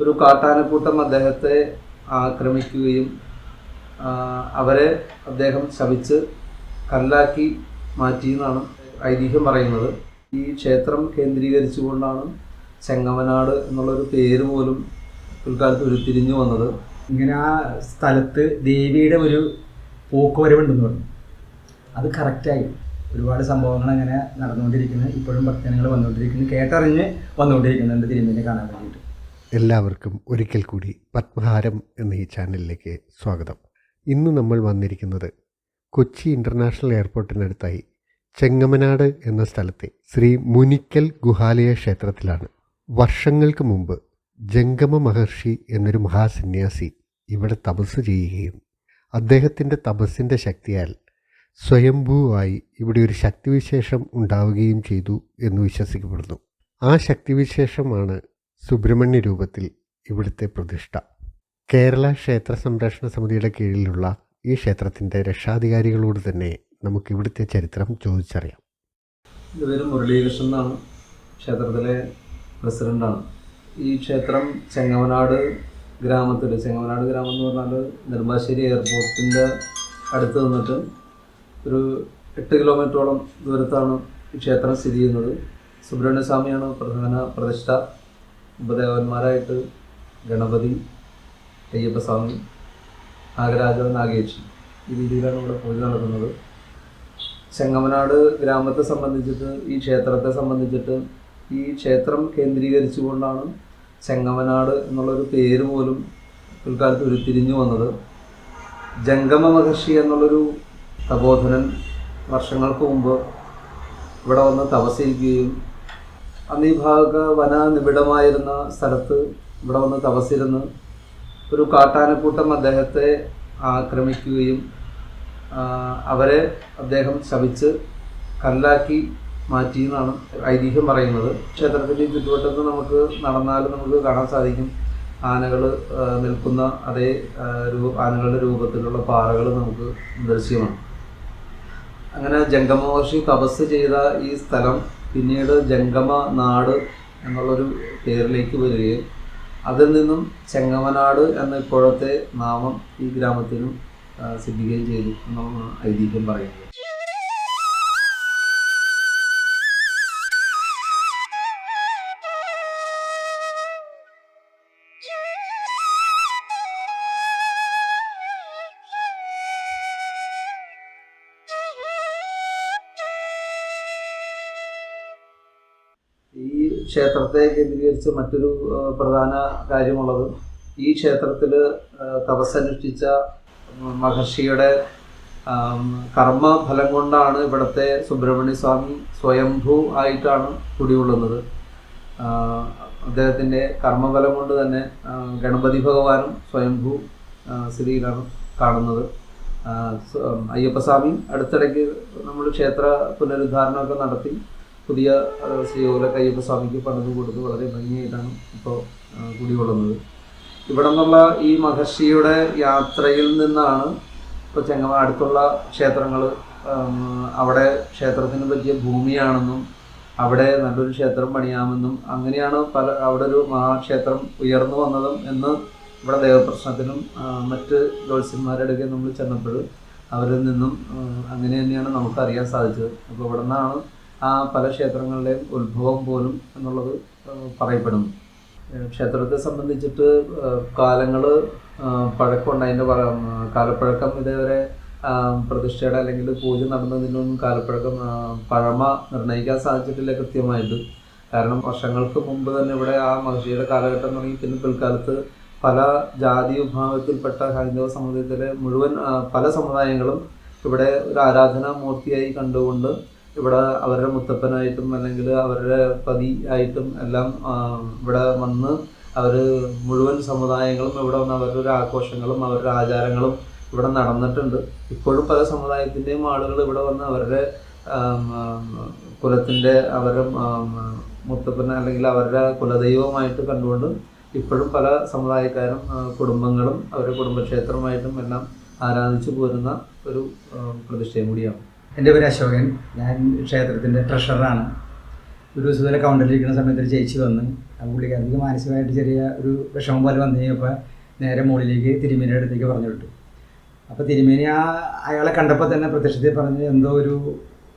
ഒരു കാട്ടാനക്കൂട്ടം അദ്ദേഹത്തെ ആക്രമിക്കുകയും അവരെ അദ്ദേഹം ശവിച്ച് കല്ലാക്കി മാറ്റിയെന്നാണ് ഐതിഹ്യം പറയുന്നത്. ഈ ക്ഷേത്രം കേന്ദ്രീകരിച്ചുകൊണ്ടാണ് ചെങ്ങമനാട് എന്നുള്ളൊരു പേര് പോലും പിൽക്കാലത്ത് ഉരുത്തിരിഞ്ഞു വന്നത്. ഇങ്ങനെ ആ സ്ഥലത്ത് ദേവിയുടെ ഒരു പോക്കുവരവുണ്ടെന്ന് പറഞ്ഞു. അത് കറക്റ്റായി ഒരുപാട് സംഭവങ്ങൾ അങ്ങനെ നടന്നുകൊണ്ടിരിക്കുന്നത് ഇപ്പോഴും ഭക്തജനങ്ങൾ വന്നുകൊണ്ടിരിക്കുന്നു. കേട്ടറിഞ്ഞ് വന്നുകൊണ്ടിരിക്കുന്നുണ്ട് തിരുമേനെ കാണാൻ വേണ്ടിയിട്ട്. എല്ലാവർക്കും ഒരിക്കൽ കൂടി പത്മഹാരം എന്ന ഈ ചാനലിലേക്ക് സ്വാഗതം. ഇന്ന് നമ്മൾ വന്നിരിക്കുന്നത് കൊച്ചി ഇന്റർനാഷണൽ എയർപോർട്ടിനടുത്തായി ചെങ്ങമനാട് എന്ന സ്ഥലത്തെ ശ്രീ മുനിക്കൽ ഗുഹാലയ ക്ഷേത്രത്തിലാണ്. വർഷങ്ങൾക്ക് മുമ്പ് ജംഗമ മഹർഷി എന്നൊരു മഹാസന്യാസി ഇവിടെ തപസ് ചെയ്യുകയും അദ്ദേഹത്തിന്റെ തപസ്സിന്റെ ശക്തിയാൽ സ്വയംഭൂവായി ഇവിടെ ഒരു ശക്തിവിശേഷം ഉണ്ടാവുകയും ചെയ്തു എന്ന് വിശ്വസിക്കപ്പെടുന്നു. ആ ശക്തിവിശേഷമാണ് സുബ്രഹ്മണ്യ രൂപത്തിൽ ഇവിടുത്തെ പ്രതിഷ്ഠ. കേരള ക്ഷേത്ര സംരക്ഷണ സമിതിയുടെ കീഴിലുള്ള ഈ ക്ഷേത്രത്തിന്റെ രക്ഷാധികാരികളോട് തന്നെ നമുക്ക് ഇവിടുത്തെ ചരിത്രം ചോദിച്ചറിയാം. എന്റെ പേര് മുരളീകൃഷ്ണൻ എന്നാണ്. ക്ഷേത്രത്തിലെ പ്രസിഡന്റാണ് ഈ ക്ഷേത്രം ചെങ്ങമനാട് ഗ്രാമത്തിൽ ചെങ്ങമനാട് ഗ്രാമം എന്ന് പറഞ്ഞാൽ നെടുമ്പാശ്ശേരി എയർപോർട്ടിന്റെ അടുത്ത് നിന്നിട്ട് ഒരു എട്ട് കിലോമീറ്ററോളം ദൂരത്താണ് ഈ ക്ഷേത്രം സ്ഥിതി ചെയ്യുന്നത്. സുബ്രഹ്മണ്യസ്വാമിയാണ് പ്രധാന പ്രതിഷ്ഠ. ഉപദേവന്മാരായിട്ട് ഗണപതി അയ്യപ്പസ്വാമി നാഗരാജ നാഗേശി ഈ രീതിയിലാണ് ഇവിടെ പൂജ നടക്കുന്നത് ചെങ്ങമനാട് ഗ്രാമത്തെ സംബന്ധിച്ചിട്ട് ഈ ക്ഷേത്രത്തെ സംബന്ധിച്ചിട്ട് ഈ ക്ഷേത്രം കേന്ദ്രീകരിച്ചുകൊണ്ടാണ് ചെങ്ങമനാട് എന്നുള്ളൊരു പേര് പോലും പിൽക്കാലത്ത് ഉരുത്തിരിഞ്ഞു വന്നത്. ജംഗമ മഹർഷി എന്നുള്ളൊരു തപോധനൻ വർഷങ്ങൾക്ക് മുമ്പ് ഇവിടെ വന്ന് തപസ്സിരിക്കുകയും അന്ന് ഈ ഭാഗ വന നിബിഡമായിരുന്ന സ്ഥലത്ത് ഇവിടെ വന്ന് തപസ്സിരുന്ന് ഒരു കാട്ടാനക്കൂട്ടം അദ്ദേഹത്തെ ആക്രമിക്കുകയും അവരെ അദ്ദേഹം ശവിച്ച് കല്ലാക്കി മാറ്റിയെന്നാണ് ഐതിഹ്യം പറയുന്നത്. ക്ഷേത്രത്തിന്റെ ചുറ്റുവട്ടത്ത് നമുക്ക് നടന്നാലും നമുക്ക് കാണാൻ സാധിക്കും. ആനകൾ നിൽക്കുന്ന അതേ രൂപ ആനകളുടെ രൂപത്തിലുള്ള പാറകൾ നമുക്ക് ദൃശ്യമാണ്. അങ്ങനെ ജംഗമഹർഷി തപസ് ചെയ്ത ഈ സ്ഥലം പിന്നീട് ജംഗമ നാട് എന്നുള്ളൊരു പേരിലേക്ക് വരികയും അതിൽ നിന്നും ചെങ്ങമനാട് എന്ന ഇപ്പോഴത്തെ നാമം ഈ ഗ്രാമത്തിനും സിദ്ധിക്കുകയും ചെയ്തു എന്നാണ് ഐതിഹ്യം പറയുന്നത്. ഈ ക്ഷേത്രത്തെ കേന്ദ്രീകരിച്ച് മറ്റൊരു പ്രധാന കാര്യമുള്ളത് ഈ ക്ഷേത്രത്തിൽ തപസ്സനുഷ്ഠിച്ച മഹർഷിയുടെ കർമ്മഫലം കൊണ്ടാണ് ഇവിടുത്തെ സുബ്രഹ്മണ്യ സ്വാമി സ്വയംഭൂ ആയിട്ടാണ് കുടികൊള്ളുന്നത്. അദ്ദേഹത്തിന്റെ കർമ്മഫലം കൊണ്ട് തന്നെ ഗണപതി ഭഗവാനും സ്വയംഭൂ സ്ഥിതിയിലാണ് കാണുന്നത്. അയ്യപ്പസ്വാമി അടുത്തിടയ്ക്ക് നമ്മൾ ക്ഷേത്ര പുനരുദ്ധാരണമൊക്കെ നടത്തി. പുതിയ ആ, കയ്യപ്പ സ്വാമിക്ക് പണിത് കൊടുത്ത് വളരെ ഭംഗിയായിട്ടാണ് ഇപ്പോൾ കുടികൊള്ളുന്നത്. ഇവിടെ നിന്നുള്ള ഈ മഹർഷിയുടെ യാത്രയിൽ നിന്നാണ് ഇപ്പോൾ ചെങ്ങമ അടുത്തുള്ള ക്ഷേത്രങ്ങൾ അവിടെ ക്ഷേത്രത്തിന് പറ്റിയ ഭൂമിയാണെന്നും അവിടെ നല്ലൊരു ക്ഷേത്രം പണിയാമെന്നും അങ്ങനെയാണ് പല അവിടെ ഒരു മഹാക്ഷേത്രം ഉയർന്നു വന്നതും എന്ന് ഇവിടെ ദേവപ്രശ്നത്തിനും മറ്റ് ജ്യോത്സ്യന്മാരുടെ അടുക്കെ നമ്മൾ ചെന്നപ്പോൾ അവരിൽ നിന്നും അങ്ങനെ തന്നെയാണ് നമുക്ക് അറിയാൻ സാധിച്ചത്. അപ്പോൾ ഇവിടെ നിന്നാണ് ആ പല ക്ഷേത്രങ്ങളുടെയും ഉത്ഭവം പോലും എന്നുള്ളത് പറയപ്പെടുന്നു. ക്ഷേത്രത്തെ സംബന്ധിച്ചിട്ട് കാലങ്ങൾ പഴക്കമുണ്ട്. അതിന്റെ കാലപ്പഴക്കം ഇതേവരെ പ്രതിഷ്ഠയുടെ അല്ലെങ്കിൽ പൂജ നടന്നതിനൊന്നും കാലപ്പഴക്കം പഴമ നിർണയിക്കാൻ സാധിച്ചിട്ടില്ല കൃത്യമായിട്ട്. കാരണം വർഷങ്ങൾക്ക് മുമ്പ് തന്നെ ഇവിടെ ആ മഹർഷിയുടെ കാലഘട്ടം തുടങ്ങി പിന്നെ പിൽക്കാലത്ത് പല ജാതി വിഭാഗത്തിൽപ്പെട്ട ഹൈന്ദവ സമുദായത്തിലെ മുഴുവൻ പല സമുദായങ്ങളും ഇവിടെ ഒരു ആരാധനാ മൂർത്തിയായി കണ്ടുകൊണ്ട് ഇവിടെ അവരുടെ മുത്തപ്പനായിട്ടും അല്ലെങ്കിൽ അവരുടെ പതി ആയിട്ടും എല്ലാം ഇവിടെ വന്ന് അവർ മുഴുവൻ സമുദായങ്ങളും ഇവിടെ വന്ന് അവരുടെ ആഘോഷങ്ങളും അവരുടെ ആചാരങ്ങളും ഇവിടെ നടന്നിട്ടുണ്ട്. ഇപ്പോഴും പല സമുദായത്തിന്റെയും ആളുകൾ ഇവിടെ വന്ന് അവരുടെ കുലത്തിന്റെ അവരുടെ മുത്തപ്പൻ അല്ലെങ്കിൽ അവരുടെ കുലദൈവമായിട്ട് കണ്ടുകൊണ്ട് ഇപ്പോഴും പല സമുദായക്കാരും കുടുംബങ്ങളും അവരുടെ കുടുംബക്ഷേത്രമായിട്ടും എല്ലാം ആരാധിച്ചു പോരുന്ന ഒരു പ്രതിഷ്ഠയും കൂടിയാണ്. എന്റെ പേര് അശോകൻ. ഞാൻ ക്ഷേത്രത്തിന്റെ ട്രഷററാണ്. ഒരു ദിവസം ഇതുപോലെ കൗണ്ടറിലിരിക്കുന്ന സമയത്ത് ഒരു ചേച്ചി വന്ന് ആ പുള്ളിക്കാരത്തേക്ക് മാനസികമായിട്ട് ചെറിയ ഒരു വിഷമം പോലെ വന്നു കഴിഞ്ഞപ്പോൾ നേരെ മുകളിലേക്ക് തിരുമേനിയുടെ അടുത്തേക്ക് പറഞ്ഞു വിട്ടു. അപ്പോൾ തിരുമേനി ആ അയാളെ കണ്ടപ്പോൾ തന്നെ പ്രത്യക്ഷത്തിൽ പറഞ്ഞ് എന്തോ ഒരു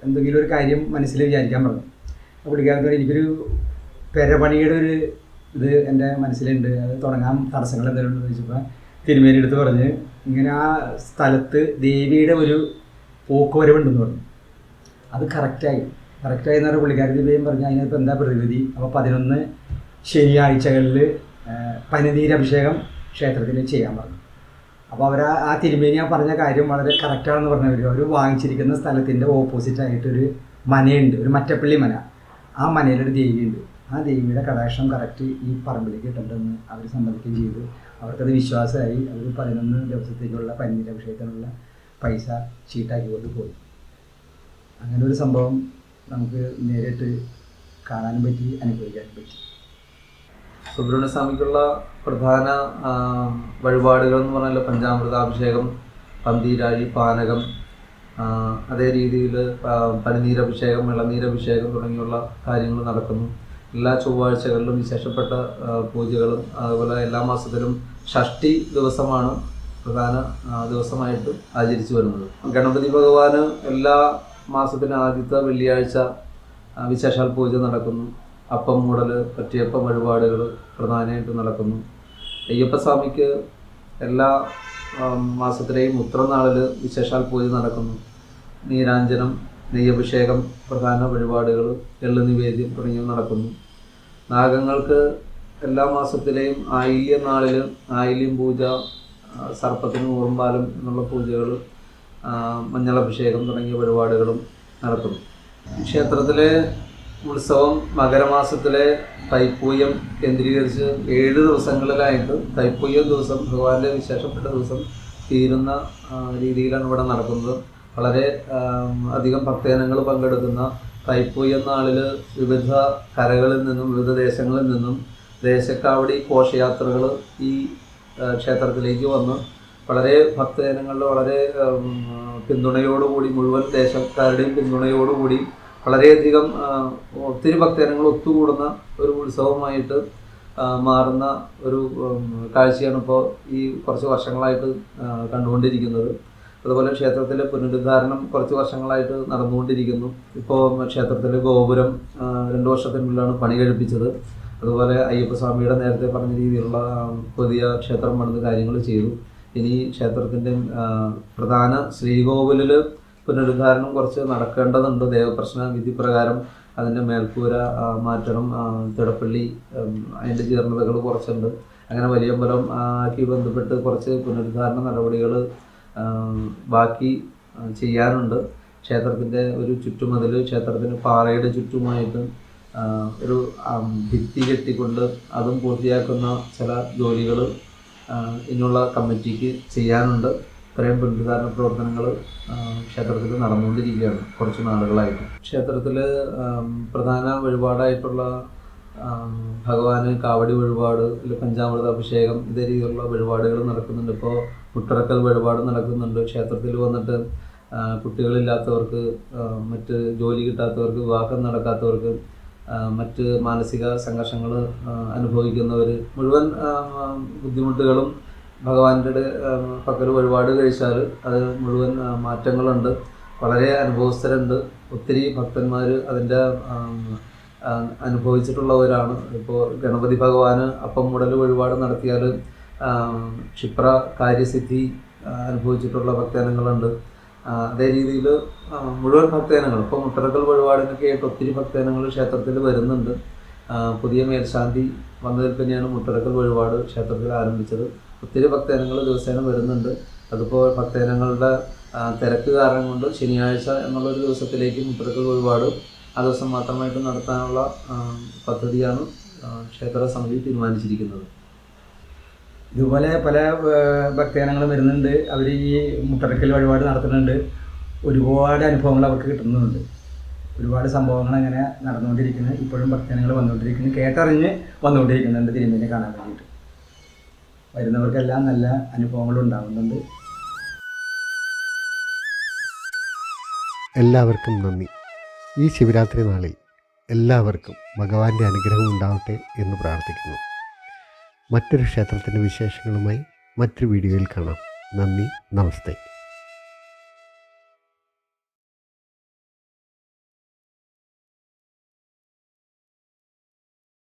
എന്തെങ്കിലും ഒരു കാര്യം മനസ്സിൽ വിചാരിക്കാൻ പറഞ്ഞു. അപ്പോൾ പുള്ളിക്കാർക്ക് എനിക്കൊരു പെരപണിയുടെ ഒരു ഇത് എന്റെ മനസ്സിലുണ്ട്. അത് തുടങ്ങാൻ തടസ്സങ്ങൾ എന്തെങ്കിലും ഉണ്ടെന്ന് ചോദിച്ചപ്പോൾ തിരുമേനി എടുത്ത് പറഞ്ഞ് ഇങ്ങനെ ആ സ്ഥലത്ത് ദേവിയുടെ ഒരു പോക്കുവരവുണ്ടെന്ന് പറഞ്ഞു. അത് കറക്റ്റായി കറക്റ്റായി എന്ന് പറഞ്ഞാൽ പുള്ളിക്കാരന്റെ പറഞ്ഞു അതിനിപ്പോൾ എന്താ പ്രതിവിധി? അപ്പോൾ പതിനൊന്ന് ശനിയാഴ്ചകളിൽ പനിനീരഭിഷേകം ക്ഷേത്രത്തിൽ ചെയ്യാൻ പറഞ്ഞു. അപ്പോൾ അവർ ആ തിരുമേനി ആ പറഞ്ഞ കാര്യം വളരെ കറക്റ്റാണെന്ന് പറഞ്ഞവർ അവർ വാങ്ങിച്ചിരിക്കുന്ന സ്ഥലത്തിന്റെ ഓപ്പോസിറ്റായിട്ടൊരു മനയുണ്ട് ഒരു മറ്റപ്പള്ളി മന. ആ മനയിലൊരു ദേവിയുണ്ട്. ആ ദേവിയുടെ കടാക്ഷം കറക്റ്റ് ഈ പറമ്പിലേക്ക് ഇട്ടുണ്ടെന്ന് അവർ സമ്മതിക്കുകയും ചെയ്തു. അവർക്കത് വിശ്വാസമായി. അവർ പതിനൊന്ന് ദിവസത്തേക്കുള്ള പനീരഭിഷേകത്തിനുള്ള പൈസ ചീട്ടാക്കിക്കൊണ്ട് പോയി. അങ്ങനെ ഒരു സംഭവം നമുക്ക് നേരിട്ട് കാണാനും പറ്റി അനുഭവിക്കാനും പറ്റി. സുബ്രഹ്മണ്യസ്വാമിക്കുള്ള പ്രധാന വഴിപാടുകൾ എന്ന് പറഞ്ഞാൽ പഞ്ചാമൃതാഭിഷേകം പന്തീരാഴി പാനകം അതേ രീതിയിൽ പനിനീരഭിഷേകം ഇളനീരഭിഷേകം തുടങ്ങിയുള്ള കാര്യങ്ങൾ നടക്കുന്നു. എല്ലാ ചൊവ്വാഴ്ചകളിലും വിശേഷപ്പെട്ട പൂജകളും അതുപോലെ എല്ലാ മാസത്തിലും ഷഷ്ടി ദിവസമാണ് പ്രധാന ദിവസമായിട്ട് ആചരിച്ചു വരുന്നത്. ഗണപതി ഭഗവാന് എല്ലാ മാസത്തിന് ആദ്യത്തെ വെള്ളിയാഴ്ച വിശേഷാൽ പൂജ നടക്കുന്നു. അപ്പം മൂടൽ പറ്റിയപ്പം വഴിപാടുകൾ പ്രധാനമായിട്ട് നടക്കുന്നു. അയ്യപ്പസ്വാമിക്ക് എല്ലാ മാസത്തിലെയും ഉത്രനാളിൽ വിശേഷാൽ പൂജ നടക്കുന്നു. നീരാഞ്ജനം നെയ്യഭിഷേകം പ്രധാന വഴിപാടുകൾ എള്ളു നിവേദ്യം തുടങ്ങിയവ നടക്കുന്നു. നാഗങ്ങൾക്ക് എല്ലാ മാസത്തിലെയും ആയില്യം നാളിൽ ആയില്യം പൂജ സർപ്പത്തിന് ഊർമ്പാലം എന്നുള്ള പൂജകൾ മഞ്ഞളഭിഷേകം തുടങ്ങിയ പരിപാടികളും നടക്കുന്നു ക്ഷേത്രത്തിലെ ഉത്സവം മകരമാസത്തിലെ തൈപ്പൂയം കേന്ദ്രീകരിച്ച് ഏഴ് ദിവസങ്ങളിലായിട്ട് തൈപ്പൂയം ദിവസം ഭഗവാന്റെ വിശേഷപ്പെട്ട ദിവസം തീരുന്ന രീതിയിലാണ് ഇവിടെ നടക്കുന്നത്. വളരെ അധികം ഭക്തജനങ്ങൾ പങ്കെടുക്കുന്ന തൈപ്പൂയം നാളിൽ വിവിധ കരകളിൽ നിന്നും വിവിധ ദേശങ്ങളിൽ നിന്നും ദേശക്കാവടി ഘോഷയാത്രകൾ ഈ ക്ഷേത്രത്തിലേക്ക് വന്ന് വളരെ ഭക്തജനങ്ങളുടെ വളരെ പിന്തുണയോടുകൂടി മുഴുവൻ ദേശക്കാരുടെയും പിന്തുണയോടുകൂടി വളരെയധികം ഒത്തിരി ഭക്തജനങ്ങൾ ഒത്തുകൂടുന്ന ഒരു ഉത്സവമായിട്ട് മാറുന്ന ഒരു കാഴ്ചയാണ് ഇപ്പോൾ ഈ കുറച്ച് വർഷങ്ങളായിട്ട് കണ്ടുകൊണ്ടിരിക്കുന്നത്. അതുപോലെ ക്ഷേത്രത്തിലെ പുനരുദ്ധാരണം കുറച്ച് വർഷങ്ങളായിട്ട് നടന്നുകൊണ്ടിരിക്കുന്നു. ഇപ്പോൾ ക്ഷേത്രത്തിലെ ഗോപുരം രണ്ട് വർഷത്തിനുള്ളിലാണ് പണി കഴിപ്പിച്ചത്. അതുപോലെ അയ്യപ്പസ്വാമിയുടെ നേരത്തെ പറഞ്ഞ രീതിയിലുള്ള പുതിയ ക്ഷേത്രം പണിത് കാര്യങ്ങൾ ചെയ്തു. ഇനി ക്ഷേത്രത്തിന്റെ പ്രധാന ശ്രീകോവിലിൽ പുനരുദ്ധാരണം കുറച്ച് നടക്കേണ്ടതുണ്ട്. ദേവപ്രശ്ന വിധി പ്രകാരം അതിന്റെ മേൽക്കൂര മാറ്റണം തിടപ്പള്ളി അതിന്റെ ജീർണതകൾ കുറച്ചുണ്ട്. അങ്ങനെ വലിയ ആ, ആക്കി ബന്ധപ്പെട്ട് കുറച്ച് പുനരുദ്ധാരണ നടപടികൾ ബാക്കി ചെയ്യാനുണ്ട്. ക്ഷേത്രത്തിന്റെ ഒരു ചുറ്റുമതിൽ ക്ഷേത്രത്തിന്റെ പാറയുടെ ചുറ്റുമായിട്ട് ഒരു ഭിത്തി കെട്ടിക്കൊണ്ട് അതും പൂർത്തിയാക്കുന്ന ചില ജോലികൾ ഇന്നുള്ള കമ്മിറ്റിക്ക് ചെയ്യാനുണ്ട്. ഇത്രയും പുനരുദ്ധാരണ പ്രവർത്തനങ്ങൾ ക്ഷേത്രത്തിൽ നടന്നുകൊണ്ടിരിക്കുകയാണ് കുറച്ച് നാളുകളായിട്ട്. ക്ഷേത്രത്തിൽ പ്രധാന വഴിപാടായിട്ടുള്ള ഭഗവാന് കാവടി വഴിപാട് പഞ്ചാമൃത അഭിഷേകം ഇതേ രീതിയിലുള്ള വഴിപാടുകൾ നടക്കുന്നുണ്ട്. ഇപ്പോൾ മുട്ടറക്കൽ വഴിപാട് നടക്കുന്നുണ്ട്. ക്ഷേത്രത്തിൽ വന്നിട്ട് കുട്ടികളില്ലാത്തവർക്ക് മറ്റ് ജോലി കിട്ടാത്തവർക്ക് വിവാഹം നടക്കാത്തവർക്ക് മറ്റ് മാനസിക സംഘർഷങ്ങൾ അനുഭവിക്കുന്നവർ മുഴുവൻ ബുദ്ധിമുട്ടുകളും ഭഗവാന്റെ പക്കൽ ഒരുപാട് കഴിച്ചാൽ അത് മുഴുവൻ മാറ്റങ്ങളുണ്ട്. വളരെ അനുഭവസ്ഥരുണ്ട്. ഒത്തിരി ഭക്തന്മാർ അതിന്റെ അനുഭവിച്ചിട്ടുള്ളവരാണ്. ഇപ്പോൾ ഗണപതി ഭഗവാന് അപ്പം മുടൽ വഴിപാട് നടത്തിയാൽ ക്ഷിപ്ര കാര്യസിദ്ധി അനുഭവിച്ചിട്ടുള്ള ഭക്തജനങ്ങളുണ്ട്. അതേ രീതിയിൽ മുഴുവൻ ഭക്തജനങ്ങൾ ഇപ്പോൾ മുട്ടറക്കൽ വഴിപാടിനൊക്കെ ആയിട്ട് ഒത്തിരി ഭക്തജനങ്ങൾ ക്ഷേത്രത്തിൽ വരുന്നുണ്ട്. പുതിയ മേൽശാന്തി വന്നതിൽ തന്നെയാണ് മുട്ടറക്കൽ വഴിപാട് ക്ഷേത്രത്തിൽ ആരംഭിച്ചത്. ഒത്തിരി ഭക്തജനങ്ങൾ ദിവസേന വരുന്നുണ്ട്. അതിപ്പോൾ ഭക്തജനങ്ങളുടെ തിരക്ക് കാരണം കൊണ്ട് ശനിയാഴ്ച എന്നുള്ളൊരു ദിവസത്തിലേക്ക് മുട്ടറക്കൽ വഴിപാട് ആ ദിവസം മാത്രമായിട്ട് നടത്താനുള്ള പദ്ധതിയാണ് ക്ഷേത്ര സമിതി തീരുമാനിച്ചിരിക്കുന്നത്. ഇതുപോലെ പല ഭക്തജനങ്ങളും വരുന്നുണ്ട്. അവർ ഈ മുട്ടറക്കൽ വഴിപാട് നടത്തുന്നുണ്ട്. ഒരുപാട് അനുഭവങ്ങൾ അവർക്ക് കിട്ടുന്നുണ്ട്. ഒരുപാട് സംഭവങ്ങൾ അങ്ങനെ നടന്നുകൊണ്ടിരിക്കുന്നു. ഇപ്പോഴും ഭക്തജനങ്ങൾ വന്നുകൊണ്ടിരിക്കുന്നു. കേട്ടറിഞ്ഞ് വന്നുകൊണ്ടിരിക്കുന്നുണ്ട് തിരുമേനെ കാണാൻ വേണ്ടിയിട്ട്. വരുന്നവർക്കെല്ലാം നല്ല അനുഭവങ്ങൾ ഉണ്ടാകുന്നുണ്ട്. എല്ലാവർക്കും നന്ദി. ഈ ശിവരാത്രി നാളിൽ എല്ലാവർക്കും ഭഗവാന്റെ അനുഗ്രഹം ഉണ്ടാവട്ടെ എന്ന് പ്രാർത്ഥിക്കുന്നു. മറ്റൊരു ക്ഷേത്രത്തിന്റെ വിശേഷങ്ങളുമായി മറ്റൊരു വീഡിയോയിൽ കാണാം. നന്ദി നമസ്തേ.